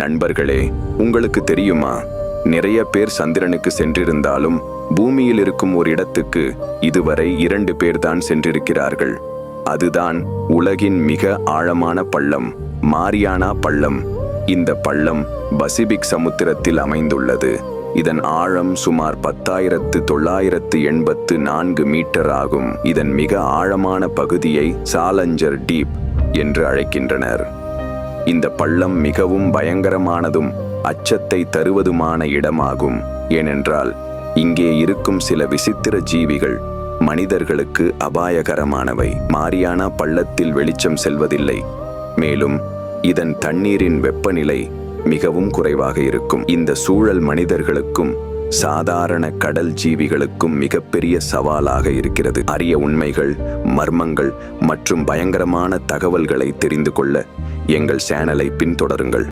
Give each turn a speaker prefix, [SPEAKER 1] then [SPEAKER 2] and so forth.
[SPEAKER 1] நண்பர்களே உங்களுக்கு தெரியுமா? நிறைய பேர் சந்திரனுக்கு சென்றிருந்தாலும் பூமியில் இருக்கும் ஒரு இடத்துக்கு இதுவரை இரண்டு பேர்தான் சென்றிருக்கிறார்கள். அதுதான் உலகின் மிக ஆழமான பள்ளம் மாரியானா பள்ளம். இந்த பள்ளம் பசிபிக் சமுத்திரத்தில் அமைந்துள்ளது. இதன் ஆழம் சுமார் பத்தாயிரத்து தொள்ளாயிரத்து எண்பத்து நான்கு மீட்டர் ஆகும். இதன் மிக ஆழமான பகுதியை சாலஞ்சர் டீப் என்று அழைக்கின்றனர். இந்த பள்ளம் மிகவும் பயங்கரமானதும் அச்சத்தை தருவதுமான இடமாகும். ஏனென்றால் இங்கே இருக்கும் சில விசித்திர ஜீவிகள் மனிதர்களுக்கு அபாயகரமானவை. மாரியானா பள்ளத்தில் வெளிச்சம் செல்வதில்லை. மேலும் இதன் தண்ணீரின் வெப்பநிலை மிகவும் குறைவாக இருக்கும். இந்த சூழல் மனிதர்களுக்கும் சாதாரண கடல் ஜீவிகளுக்கும் மிகப்பெரிய சவாலாக இருக்கிறது. அரிய உண்மைகள் மர்மங்கள் மற்றும் பயங்கரமான தகவல்களை தெரிந்து கொள்ள எங்கள் சேனலை பின்தொடருங்கள்.